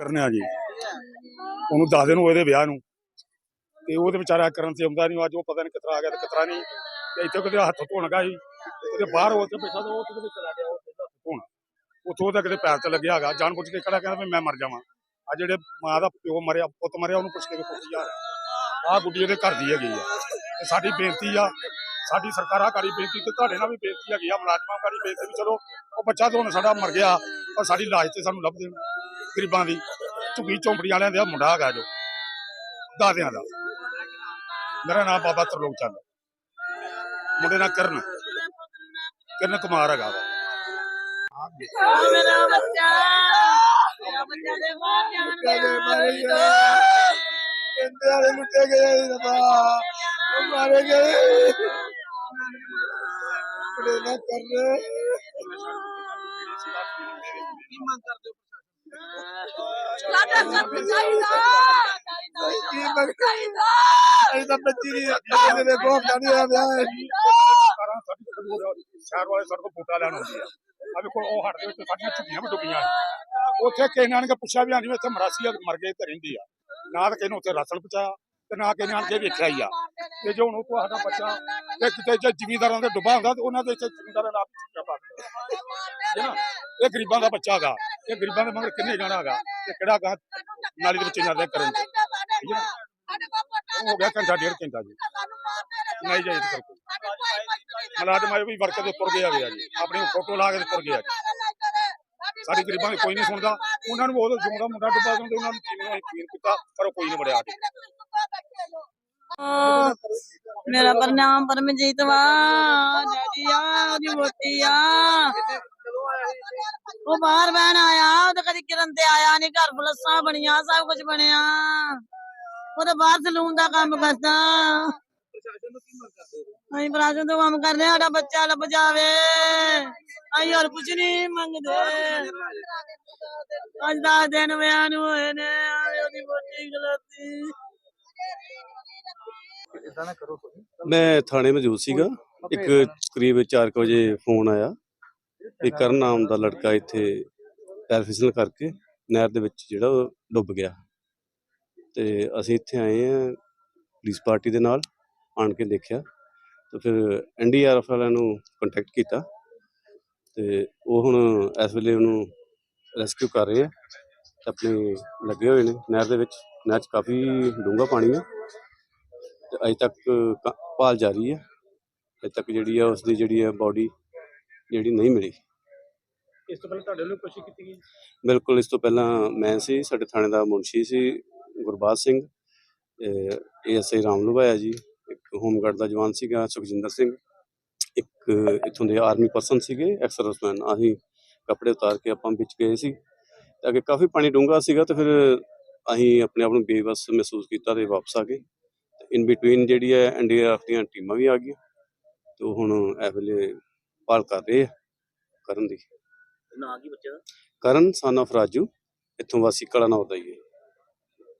ਕਰਨਿਆ ਜੀ। ਉਹਨੂੰ ਦੱਸ ਦਿਨ ਹੋਏ ਦੇ ਵਿਆਹ ਨੂੰ। ਤੇ ਉਹਦੇ ਵਿਚਾਰਾ ਕਰਨ ਤੇ ਆਉਂਦਾ ਨਹੀਂ ਅੱਜ ਉਹ ਪਤਾ ਨਹੀਂ ਕਿਤਰਾ ਆ ਗਿਆ ਤੇ ਕਿਤਰਾ ਨਹੀਂ ਤੇ ਇੱਥੇ ਕਿਤੇ ਹੱਥ ਧੋਣ ਗਾ ਸੀ। ਬਾਹਰ ਹੋ ਕੇ ਬੈਠਾ ਤੇ ਉਹ ਕਿਤੇ ਚਲਾ ਗਿਆ, ਉਹ ਹੱਥ ਧੋਣ। ਉੱਥੋਂ ਕਿਤੇ ਪੈਰ ਤੇ ਲੱਗਿਆ ਹੈਗਾ। ਜਾਣ ਬੁੱਝ ਕੇ ਕਿਹੜਾ ਕਹਿੰਦਾ ਮੈਂ ਮਰ ਜਾਵਾਂ। ਆ ਜਿਹੜੇ ਮਾਂ ਦਾ ਪਿਓ ਮਰਿਆ, ਪੁੱਤ ਮਰਿਆ, ਉਹਨੂੰ ਪੁੱਛ ਕੇ ਵੇਖੋ ਕੀ ਆ ਆਹ ਗੁੱਡੀ ਉਹਦੇ ਘਰ ਦੀ ਹੈਗੀ ਆ। ਤੇ ਸਾਡੀ ਬੇਨਤੀ ਆ, ਸਾਡੀ ਸਰਕਾਰਾਂ ਕਰੀ ਬੇਨਤੀ ਤੇ ਤੁਹਾਡੇ ਨਾਲ ਵੀ ਬੇਨਤੀ ਹੈਗੀ ਆ, ਮੁਲਾਜ਼ਮਾਂ ਕਰੀ ਬੇਨਤੀ ਵੀ ਚਲੋ, ਉਹ ਬੱਚਾ ਤਾਂ ਸਾਡਾ ਮਰ ਗਿਆ, ਪਰ ਸਾਡੀ ਲਾਸ਼ ਤੇ ਸਾਨੂੰ ਲੱਭ ਦੇਣ। ਗਰੀਬਾਂ ਦੀ, ਝੁੱਗੀ ਝੌਂਪੜੀ ਵਾਲਿਆਂ ਦਾ ਮੁੰਡਾ ਹੈਗਾ ਜੋ ਦਾਦਿਆਂ ਦਾ। ਮੇਰਾ ਨਾਮ ਬਾਬਾ ਤਰਲੋਕ ਚੰਦ ਮੁੰਡੇ ਨਾਲ ਕਰਨ ਕਰਨ ਕੁਮਾਰ ਹੈਗਾ ਵਾ ਮੇਰਾ ਬੱਚਾ ਮੇਰਾ ਬੱਚਾ ਦੇ ਮਾਰ ਜਾਣ ਕਦੇ ਕਹਿੰਦੇ ਵਾਲੇ ਲੁੱਟੇ ਗਏ ਰਬਾ ਉਹ ਮਾਰੇ ਗਏ ਕੁੜੇ ਨਾ ਕਰ ਚਾਹੀਦਾ। ਕੀ ਤਾਂ ਬੱਚੀ ਦੀ ਦੇ ਕੋਲ ਵਿਆਹ ਸਾਡੀ ਸ਼ਹਿਰ ਵਾਲੇ ਸਾਡੇ ਕੋਲ ਬੂਟਾ ਲੈਣ ਆਉਂਦੇ ਆ। ਆ ਵੇਖੋ ਉਹ ਹੱਟ ਦੇ ਵਿੱਚ ਸਾਡੀਆਂ ਝੁੱਗੀਆਂ ਵੀ ਡੁੱਬੀਆਂ। ਉੱਥੇ ਕਿਸੇ ਨੇ ਆਣ ਕੇ ਪੁੱਛਿਆ ਵੀ ਆਂਦੀ ਇੱਥੇ ਮਰਾਸੀ ਆ ਮਰ ਗਏ ਤੇ ਰਹਿੰਦੀ ਆ। ਨਾ ਤਾਂ ਕਿਸੇ ਨੇ ਉੱਥੇ ਰਸਲ ਪਹੁੰਚਾਇਆ ਤੇ ਨਾ ਕਿਸੇ ਨੇ ਆਣ ਕੇ ਵੇਖਿਆ ਹੀ ਆ। ਤੇ ਜੇ ਹੁਣ ਉਹ ਤੁਹਾਡਾ ਬੱਚਾ ਤੇ ਕਿਤੇ ਜੇ ਜ਼ਿਮੀਂਦਾਰਾਂ ਦੇ ਡੁੱਬਾ ਹੁੰਦਾ ਤੇ ਉਹਨਾਂ ਦੇ ਇੱਥੇ ਜ਼ਿਮੀਂਦਾਰਾਂ ਨਾਲ। ਹੈ ਨਾ, ਇਹ ਗਰੀਬਾਂ ਦਾ ਬੱਚਾ ਹੈਗਾ। ਇਹ ਗਰੀਬਾਂ ਦੇ ਮਗਰ ਕਿੰਨੇ ਜਾਣਾ ਹੈਗਾ। ਤੇ ਕਿਹੜਾ ਗਾ ਨਾਲੀ ਦੇ ਵਿੱਚ ਜਾਂਦੇ ਕਰਨ ਠੀਕ ਹੈ ਹੋ ਗਿਆ ਘੰਟਾ ਡੇਢ ਘੰਟਾ ਜੀ। ਨਹੀਂ ਜਾਈ ਤੇ ਕੋਈ ਮੁਲਾਜ਼ਮ ਆਏ ਵੀ ਵਰਕ ਦੇ ਤੁਰ ਗਿਆ ਜੀ। ਆਪਣੀ ਫੋਟੋ ਲਾ ਕੇ ਤੇ ਤੁਰ ਗਿਆ ਜੀ। ਸਾਡੀ ਗਰੀਬਾਂ ਦੀ ਕੋਈ ਨਹੀਂ ਸੁਣਦਾ। ਉਹਨਾਂ ਨੂੰ ਉਹ ਜੁੰਦਾ ਮੁੰਡਾ ਡੁੱਬਾ ਦਿੰਦੇ ਉਹਨਾਂ ਨੂੰ ਕਿਵੇਂ ਯਕੀਨ ਕੀਤਾ, ਪਰ ਉਹ ਕੋਈ ਨਹੀਂ ਵੜਿਆ ਮੇਰਾ ਪ੍ਰਨਾਮ ਪਰਮਜੀਤ ਵਾ। ਡੈਡੀ ਆ, ਉਹਦੀ ਮੋਟੀ ਆ। ਉਹ ਬਾਹਰ ਬਹਿਣ ਆਇਆ, ਉਹ ਤਾਂ ਕਦੀ ਕਿਰਨ ਤੇ ਆਇਆ ਨਹੀਂ ਘਰ ਫਲਸਾਂ ਬਣੀਆਂ, ਸਭ ਕੁਝ ਬਣਿਆ। ਉਹ ਤਾਂ ਬਾਹਰ ਸਲੂਨ ਦਾ ਕੰਮ ਕਰਦਾ। ਅਸੀਂ ਪ੍ਰਸ਼ਾਸਨ ਤੋਂ ਕੰਮ ਕਰਦੇ ਸਾਡਾ ਬੱਚਾ ਲੱਭ ਜਾਵੇ। ਅਸੀਂ ਹੋਰ ਕੁਝ ਨਹੀਂ ਮੰਗਦੇ। ਅੱਜ ਦਾ ਦਿਨ ਵਿਆਹ ਨੂੰ ਹੋਏ ਨੇ ਉਹਦੀ ਮੋਟੀ ਗਲਤੀ। ਮੈਂ ਥਾਣੇ ਮੌਜੂਦ ਸੀਗਾ। ਇੱਕ ਕਰੀਬ 4 ਵਜੇ ਫੋਨ ਆਇਆ ਕਿ ਕਰਨ ਨਾਮ ਦਾ ਲੜਕਾ ਇੱਥੇ ਪੈਰ ਫਿਸਲ ਕਰਕੇ ਨਹਿਰ ਦੇ ਵਿੱਚ ਜਿਹੜਾ ਡੁੱਬ ਗਿਆ। ਤੇ ਅਸੀਂ ਇੱਥੇ ਆਏ ਆ ਪੁਲਿਸ ਪਾਰਟੀ ਦੇ ਨਾਲ ਆਣ ਕੇ ਦੇਖਿਆ। ਤੇ ਫਿਰ ਐਨਡੀਆਰਐਫ ਵਾਲਿਆਂ ਨੂੰ ਕੰਟੈਕਟ ਕੀਤਾ। ਤੇ ਉਹ ਹੁਣ ਇਸ ਵੇਲੇ ਉਹਨੂੰ ਰੈਸਕਿਊ ਕਰ ਰਹੇ ਆ। ਆਪਣੇ ਲੱਗੇ ਹੋਏ ਨੇ ਨਹਿਰ ਦੇ ਵਿੱਚ। ਨਹਿਰ 'ਚ ਕਾਫੀ ਡੂੰਘਾ ਪਾਣੀ ਹੈ ਤੇ ਅਜੇ ਤੱਕ ਕ- ਭਾਲ ਜਾਰੀ ਹੈ। ਅਜੇ ਤੱਕ ਜਿਹੜੀ ਆ ਉਸ ਦੀ ਜਿਹੜੀ ਹੈ ਬਾਡੀ ਜਿਹੜੀ ਨਹੀਂ ਮਿਲੀ। ਇਸ ਤੋਂ ਪਹਿਲਾਂ ਤੁਹਾਡੇ ਵੱਲੋਂ ਕੋਸ਼ਿਸ਼ ਕੀਤੀ ਗਈ? ਬਿਲਕੁਲ ਇਸ ਤੋਂ ਪਹਿਲਾਂ ਮੈਂ ਸੀ ਸਾਡੇ ਥਾਣੇ ਦਾ ਮੁਨਸ਼ੀ ਸੀ ਗੁਰਬਾਜ ਸਿੰਘ ਏਐਸਆਈ ਰਾਮਲੁਭਾਇਆ ਜੀ ਇੱਕ ਹੋਮਗਾਰਡ ਦਾ ਜਵਾਨ ਸੀਗਾ ਸੁਖਜਿੰਦਰ ਸਿੰਘ। ਇੱਕ ਇਥੋਂ ਦੇ ਆਰਮੀ ਪਰਸਨ ਸੀਗੇ ਐਕਸ ਸਰਵਿਸਮੈਨ ਅਸੀਂ ਕੱਪੜੇ ਉਤਾਰ ਕੇ ਆਪਾਂ ਵਿੱਚ ਗਏ ਸੀ। ਤੇ ਅੱਗੇ ਕਾਫੀ ਪਾਣੀ ਡੂੰਘਾ ਸੀਗਾ ਤੇ ਫਿਰ ਅਸੀਂ ਆਪਣੇ ਆਪ ਨੂੰ ਬੇਵਸ ਮਹਿਸੂਸ ਕੀਤਾ ਤੇ ਵਾਪਸ ਆ ਗਏ। ਇਨ ਬਿਟਵੀਨ ਜਿਹੜੀ ਹੈ ਐਨਡੀਆਰਐਫ ਦੀਆਂ ਟੀਮਾਂ ਵੀ ਆ ਗਈਆਂ ਤੇ ਹੁਣ ਇਹ ਵੇਲੇ ਭਾਲ ਕਰ ਰਹੇ ਆ ਕਰਨ ਦੀ। ਨਾਂ ਕੀ ਬੱਚੇ ਕਰਨ of ਰਾਜੂ ਇੱਥੋਂ ਵਾਸੀ ਕਲਾਨੌਰ ਦਾ ਹੀ ਹੈ।